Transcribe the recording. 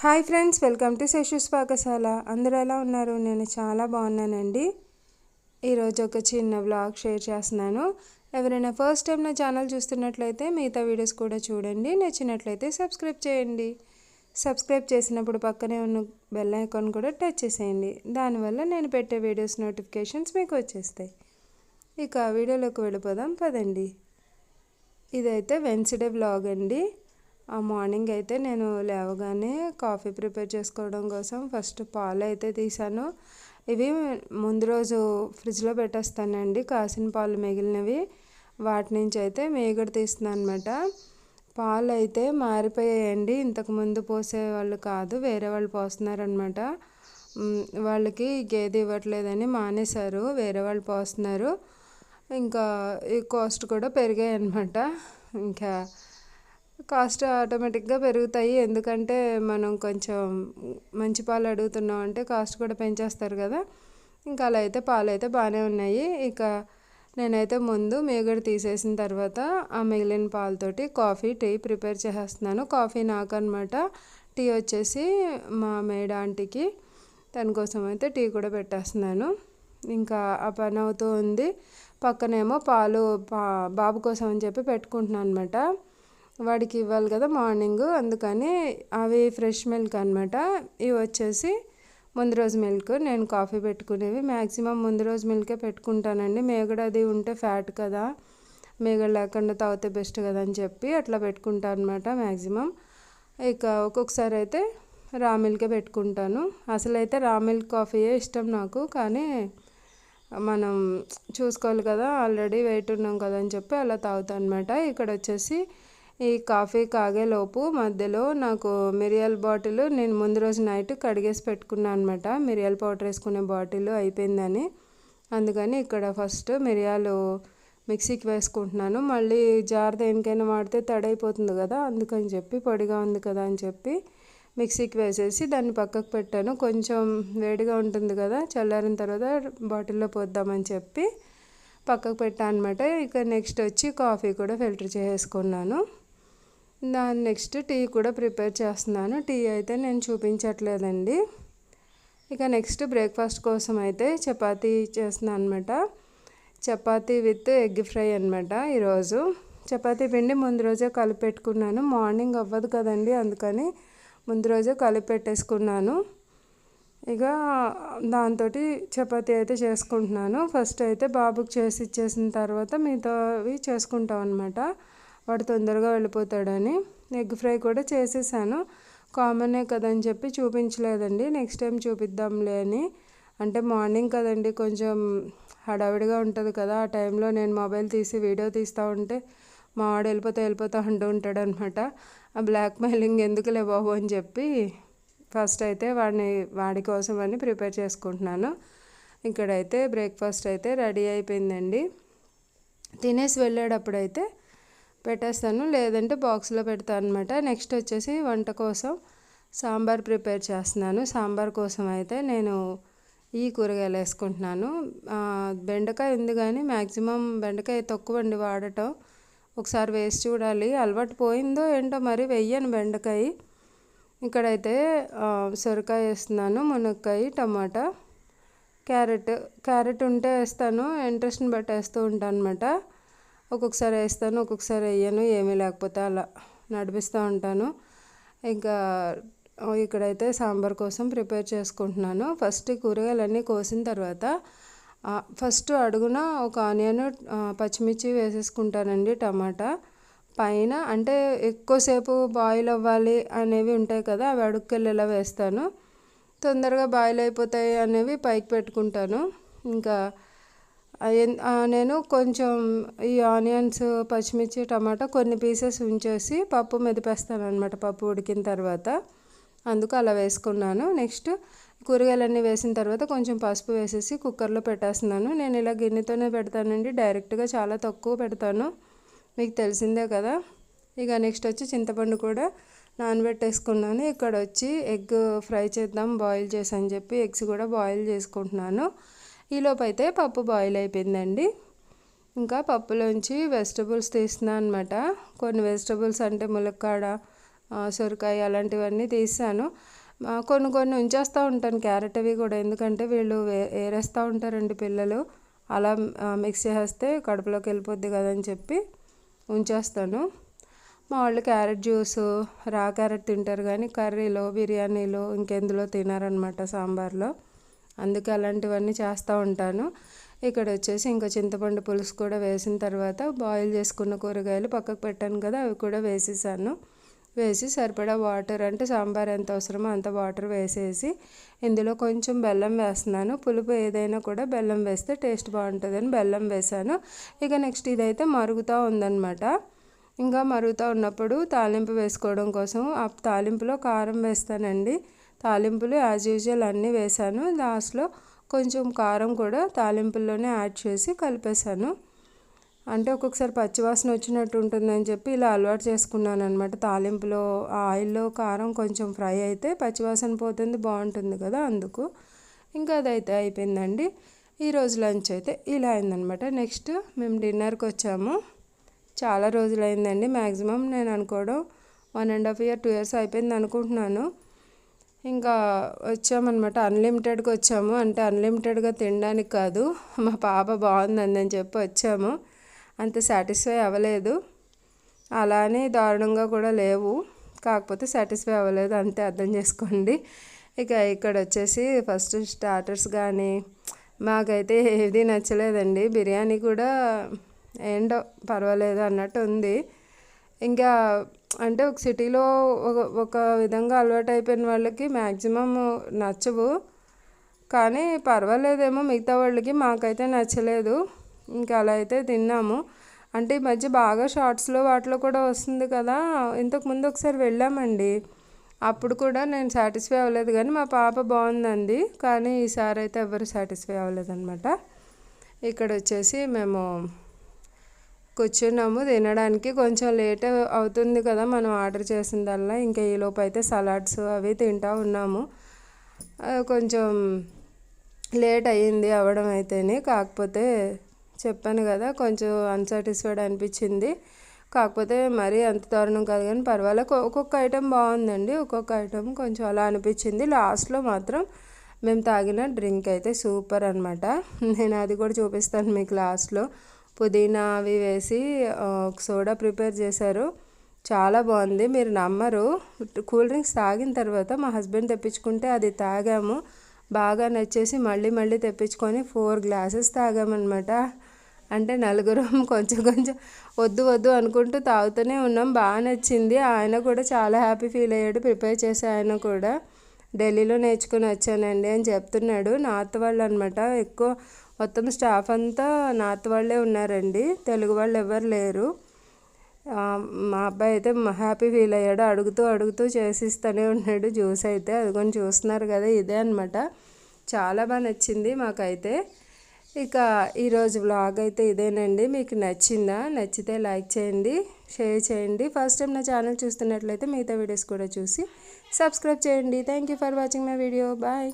Hi friends welcome to శశుస్ పాకశాల అందరూ ఎలా ఉన్నారు? నేను చాలా బాగున్నానండి. ఈరోజు ఒక చిన్న వ్లాగ్ షేర్ చేస్తున్నాను. ఎవరైనా ఫస్ట్ టైం నా ఛానల్ చూస్తున్నట్లయితే మిగతా వీడియోస్ కూడా చూడండి. నచ్చినట్లయితే సబ్స్క్రైబ్ చేయండి. సబ్స్క్రైబ్ చేసినప్పుడు పక్కనే ఉన్న బెల్ ఐకాన్ కూడా టచ్ చేసేయండి. దానివల్ల నేను పెట్టే వీడియోస్ నోటిఫికేషన్స్ మీకు వచ్చేస్తాయి. ఇక వీడియోలోకి వెళ్ళిపోదాం పదండి. ఇదైతే వెన్స్డే వ్లాగ్ అండి. ఆ మార్నింగ్ అయితే నేను లేవగానే కాఫీ ప్రిపేర్ చేసుకోవడం కోసం ఫస్ట్ పాలు అయితే తీసాను. ఇవి ముందు రోజు ఫ్రిడ్జ్లో పెట్టేస్తానండి. కాసిన పాలు మిగిలినవి వాటి నుంచి అయితే మేగడ తీస్తున్నాను అనమాట పాలు అయితే మారిపోయాయండి ఇంతకుముందు పోసే వాళ్ళు కాదు వేరే వాళ్ళు పోస్తున్నారనమాట వాళ్ళకి గేదె ఇవ్వట్లేదని మానేశారు వేరే వాళ్ళు పోస్తున్నారు. ఇంకా ఈ కాస్ట్ కూడా పెరిగాయి అనమాట ఇంకా కాస్ట్ ఆటోమేటిక్గా పెరుగుతాయి. ఎందుకంటే మనం కొంచెం మంచి పాలు అడుగుతున్నాం అంటే కాస్ట్ కూడా పెంచేస్తారు కదా. ఇంకా అలా అయితే పాలు అయితే బాగానే ఉన్నాయి. ఇక నేనైతే ముందు మేగడ తీసేసిన తర్వాత ఆ మిగిలిన పాలతోటి కాఫీ టీ ప్రిపేర్ చేసేస్తున్నాను. కాఫీ నాకు అనమాట టీ వచ్చేసి మా మేడ ఆంటీకి. దాని కోసం అయితే టీ కూడా పెట్టేస్తున్నాను. ఇంకా ఆ పని అవుతూ ఉంది. పక్కనేమో పాలు పా బాబు కోసం అని చెప్పి పెట్టుకుంటున్నాను అనమాట వాడికి ఇవ్వాలి కదా మార్నింగ్ అందుకని అవి ఫ్రెష్ మిల్క్ అనమాట ఇవి వచ్చేసి ముందు రోజు మిల్క్ నేను కాఫీ పెట్టుకునేవి. మ్యాక్సిమం ముందు రోజు మిల్కే పెట్టుకుంటానండి. మేగడ అది ఉంటే ఫ్యాట్ కదా. మేగడ లేకుండా తాగితే బెస్ట్ కదా అని చెప్పి అట్లా పెట్టుకుంటాను అనమాట మ్యాక్సిమం ఇక ఒక్కొక్కసారి అయితే రా మిల్కే పెట్టుకుంటాను. అసలు అయితే రా మిల్క్ కాఫీయే ఇష్టం నాకు కానీ మనం చూసుకోవాలి కదా. ఆల్రెడీ వెయిట్ ఉన్నాం కదా అని చెప్పి అలా తాగుతాను అనమాట ఇక్కడ వచ్చేసి ఈ కాఫీ కాగేలోపు మధ్యలో నాకు మిరియాల బాటిల్ నేను ముందు రోజు నైట్ కడిగేసి పెట్టుకున్నాను అనమాట మిరియాల పౌడర్ వేసుకునే బాటిల్ అయిపోయిందని. అందుకని ఇక్కడ ఫస్ట్ మిరియాలు మిక్సీకి వేసుకుంటున్నాను. మళ్ళీ జార్ దేనికైనా వాడితే తడైపోతుంది కదా అందుకని చెప్పి పొడిగా ఉంది కదా అని చెప్పి మిక్సీకి వేసేసి దాన్ని పక్కకు పెట్టాను. కొంచెం వేడిగా ఉంటుంది కదా చల్లారిన తర్వాత బాటిల్లో పోద్దామని చెప్పి పక్కకు పెట్టాను అనమాట ఇక నెక్స్ట్ వచ్చి కాఫీ కూడా ఫిల్టర్ చేసుకున్నాను దాని నెక్స్ట్ టీ కూడా ప్రిపేర్ చేస్తున్నాను. టీ అయితే నేను చూపించట్లేదండి. ఇక నెక్స్ట్ బ్రేక్ఫాస్ట్ కోసం అయితే చపాతీ చేస్తున్నాను అనమాట చపాతీ విత్ ఎగ్ ఫ్రై అనమాట ఈరోజు. చపాతీ పిండి ముందు రోజే కలిపెట్టుకున్నాను. మార్నింగ్ అవ్వదు కదండి అందుకని ముందు రోజే కలిపెట్టేసుకున్నాను. ఇక దాంతో చపాతీ అయితే చేసుకుంటున్నాను. ఫస్ట్ అయితే బాబుకి చేసి ఇచ్చేసిన తర్వాత మిగతావి చేసుకుంటాం అనమాట వాడు తొందరగా వెళ్ళిపోతాడని ఎగ్ ఫ్రై కూడా చేసేసాను. కామనే కదని చెప్పి చూపించలేదండి. నెక్స్ట్ టైం చూపిద్దాంలే అని. అంటే మార్నింగ్ కదండి కొంచెం హడావిడిగా ఉంటుంది కదా ఆ టైంలో నేను మొబైల్ తీసి వీడియో తీస్తూ ఉంటే మా వాడు వెళ్ళిపోతా వెళ్ళిపోతా అంటూ ఉంటాడు అనమాట ఆ బ్లాక్ మెయిలింగ్ ఎందుకులే బాబు? అని చెప్పి ఫస్ట్ అయితే వాడిని వాడి కోసం అని ప్రిపేర్ చేసుకుంటున్నాను. ఇక్కడైతే బ్రేక్ఫాస్ట్ అయితే రెడీ అయిపోయిందండి. తినేసి వెళ్ళేటప్పుడైతే పెట్టేస్తాను లేదంటే బాక్స్లో పెడతాను అనమాట నెక్స్ట్ వచ్చేసి వంట కోసం సాంబార్ ప్రిపేర్ చేస్తున్నాను. సాంబార్ కోసం అయితే నేను ఈ కూరగాయలు వేసుకుంటున్నాను. బెండకాయ ఉంది కానీ మ్యాక్సిమం బెండకాయ తక్కువ అండి వాడటం. ఒకసారి వేసి చూడాలి. అలవాటు పోయిందో ఏంటో మరి వెయ్యను బెండకాయ. ఇక్కడైతే సొరకాయ వేస్తున్నాను మునక్కాయ టమాటా క్యారెట్. క్యారెట్ ఉంటే వేస్తాను ఇంట్రెస్ట్ని బట్టి వేస్తూ ఉంటాను అనమాట ఒక్కొక్కసారి వేస్తాను ఒక్కొక్కసారి వేయను ఏమీ లేకపోతే అలా నడిపిస్తూ ఉంటాను. ఇంకా ఇక్కడైతే సాంబార్ కోసం ప్రిపేర్ చేసుకుంటున్నాను. ఫస్ట్ కూరగాయలన్నీ కోసిన తర్వాత ఫస్ట్ అడుగున ఒక ఆనియన్ పచ్చిమిర్చి వేసేసుకుంటానండి టమాటా. పైన అంటే ఎక్కువసేపు బాయిల్ అవ్వాలి అనేవి ఉంటాయి కదా అవి అడుక్కెళ్ళేలా వేస్తాను. తొందరగా బాయిల్ అయిపోతాయి అనేవి పైకి పెట్టుకుంటాను. ఇంకా నేను కొంచెం ఈ ఆనియన్స్ పచ్చిమిర్చి టమాటా కొన్ని పీసెస్ ఉంచేసి పప్పు మెదిపేస్తాను అనమాట పప్పు ఉడికిన తర్వాత. అందుకు అలా వేసుకున్నాను. నెక్స్ట్ కూరగాయలన్నీ వేసిన తర్వాత కొంచెం పసుపు వేసేసి కుక్కర్లో పెట్టేస్తున్నాను. నేను ఇలా గిన్నెతోనే పెడతానండి డైరెక్ట్గా చాలా తక్కువ పెడతాను. మీకు తెలిసిందే కదా. ఇక నెక్స్ట్ వచ్చి చింతపండు కూడా నానబెట్టేసుకున్నాను. ఇక్కడ వచ్చి ఎగ్ ఫ్రై చేద్దాం బాయిల్ చేసి అని చెప్పి ఎగ్స్ కూడా బాయిల్ చేసుకుంటున్నాను. ఈలోపు అయితే పప్పు బాయిల్ అయిపోయిందండి. ఇంకా పప్పులోంచి వెజిటబుల్స్ తీస్తున్నాను అనమాట కొన్ని వెజిటబుల్స్ అంటే ములక్కాడ సొరకాయ అలాంటివన్నీ తీసాను. కొన్ని కొన్ని ఉంచేస్తూ ఉంటాను క్యారెట్ అవి కూడా. ఎందుకంటే వీళ్ళు ఏరేస్తూ ఉంటారండి పిల్లలు. అలా మిక్స్ చేస్తే కడుపులోకి వెళ్ళిపోద్ది కదని చెప్పి ఉంచేస్తాను. మా వాళ్ళు క్యారెట్ జ్యూస్ రా క్యారెట్ తింటారు కానీ కర్రీలో బిర్యానీలో ఇంకెందులో తినారనమాట సాంబార్లో. అందుకే అలాంటివన్నీ చేస్తూ ఉంటాను. ఇక్కడ వచ్చేసి ఇంకా చింతపండు పులుసు కూడా వేసిన తర్వాత బాయిల్ చేసుకున్న కూరగాయలు పక్కకు పెట్టాను కదా అవి కూడా వేసేసాను. వేసి సరిపడా వాటర్ అంటే సాంబార్ ఎంత అవసరమో అంత వాటర్ వేసేసి ఇందులో కొంచెం బెల్లం వేస్తున్నాను. పులుపు ఏదైనా కూడా బెల్లం వేస్తే టేస్ట్ బాగుంటుందని బెల్లం వేసాను. ఇక నెక్స్ట్ ఇదైతే మరుగుతూ ఉందన్నమాట. ఇంకా మరుగుతూ ఉన్నప్పుడు తాలింపు వేసుకోవడం కోసం ఆ తాలింపులో కారం వేస్తానండి. తాలింపులు యాజ్ యూజువల్ అన్నీ వేసాను లాస్ట్లో కొంచెం కారం కూడా తాలింపుల్లోనే యాడ్ చేసి కలిపేశాను. అంటే ఒక్కొక్కసారి పచ్చివాసన వచ్చినట్టు ఉంటుందని చెప్పి ఇలా అలవాటు చేసుకున్నాను అనమాట తాలింపులో ఆయిల్లో కారం కొంచెం ఫ్రై అయితే పచ్చివాసన పోతుంది బాగుంటుంది కదా అందుకు. ఇంకా అదైతే అయిపోయిందండి. ఈరోజు లంచ్ అయితే ఇలా అయిందనమాట నెక్స్ట్ మేము డిన్నర్కి వచ్చాము. చాలా రోజులైందండి. మ్యాక్సిమం నేను అనుకోవడం one and half year two years అయిపోయింది అనుకుంటున్నాను. ఇంకా వచ్చామన్నమాట. అన్లిమిటెడ్గా వచ్చాము. అంటే అన్లిమిటెడ్గా తినడానికి కాదు. మా పాప బాగుందని అని చెప్పి వచ్చాము. అంత సాటిస్ఫై అవ్వలేదు. అలానే దారుణంగా కూడా లేవు. కాకపోతే సాటిస్ఫై అవ్వలేదు. అంతే అర్థం చేసుకోండి. ఇక ఇక్కడ వచ్చేసి ఫస్ట్ స్టార్టర్స్ కానీ మాకైతే ఏది నచ్చలేదండి. బిర్యానీ కూడా ఏంటో పర్వాలేదు అన్నట్టు ఉంది. ఇంకా అంటే ఒక సిటీలో ఒక ఒక విధంగా అలవాటు అయిపోయిన వాళ్ళకి మ్యాక్సిమం నచ్చవు. కానీ పర్వాలేదేమో మిగతా వాళ్ళకి మాకైతే నచ్చలేదు. ఇంకా అలా అయితే తిన్నాము. అంటే ఈ మధ్య బాగా షార్ట్స్లో వాటిలో కూడా వస్తుంది కదా. ఇంతకుముందు ఒకసారి వెళ్ళామండి. అప్పుడు కూడా నేను సాటిస్ఫై అవ్వలేదు కానీ మా పాప బాగుందండి. కానీ ఈసారి అయితే ఎవరు సాటిస్ఫై అవ్వలేదన్నమాట. ఇక్కడ వచ్చేసి మేము కూర్చున్నాము. తినడానికి కొంచెం లేట్ అవుతుంది కదా మనం ఆర్డర్ చేసిందల్లా. ఇంకా ఈలోపు అయితే సలాడ్స్ అవి తింటూ ఉన్నాము. కొంచెం లేట్ అయ్యింది అవ్వడం అయితేనే. కాకపోతే చెప్పాను కదా కొంచెం అన్సాటిస్ఫైడ్ అనిపించింది. కాకపోతే మరీ అంత దారుణం కాదు కానీ పర్వాలేదు. ఒక్కొక్క ఐటెం బాగుందండి. ఒక్కొక్క ఐటెం కొంచెం అలా అనిపించింది. లాస్ట్లో మాత్రం మేము తాగిన డ్రింక్ అయితే సూపర్ అనమాట నేను అది కూడా చూపిస్తాను మీకు లాస్ట్లో. పుదీనా అవి వేసి సోడా ప్రిపేర్ చేశారు. చాలా బాగుంది. మీరు నమ్మరు. కూల్ డ్రింక్స్ తాగిన తర్వాత మా హస్బెండ్ తెప్పించుకుంటే అది తాగాము. బాగా నచ్చేసి మళ్ళీ మళ్ళీ తెప్పించుకొని ఫోర్ గ్లాసెస్ తాగామన్నమాట. అంటే నలుగురం కొంచెం కొంచెం వద్దు వద్దు అనుకుంటూ తాగుతూనే ఉన్నాం. బాగా నచ్చింది. ఆయన కూడా చాలా హ్యాపీ ఫీల్ అయ్యాడు. ప్రిపేర్ చేసే ఆయన కూడా. ఢిల్లీలో నేర్చుకుని వచ్చానండి అని చెప్తున్నాడు. నార్త్ వాళ్ళు అనమాట ఎక్కువ మొత్తం స్టాఫ్ అంతా నార్త్ వాళ్ళే ఉన్నారండి. తెలుగు వాళ్ళు ఎవరు లేరు. మా అబ్బాయి అయితే హ్యాపీ ఫీల్ అయ్యాడు. అడుగుతూ అడుగుతూ చేసిస్తూనే ఉన్నాడు. జ్యూస్ అయితే అది కొన్ని చూస్తున్నారు కదా ఇదే అనమాట చాలా బాగా నచ్చింది మాకైతే. ఇక ఈరోజు వ్లాగ్ అయితే ఇదేనండి. మీకు నచ్చిందా? నచ్చితే లైక్ చేయండి షేర్ చేయండి. ఫస్ట్ టైం నా ఛానల్ చూస్తున్నట్లయితే మిగతా వీడియోస్ కూడా చూసి సబ్స్క్రైబ్ చేయండి. Thank you for watching my video. Bye.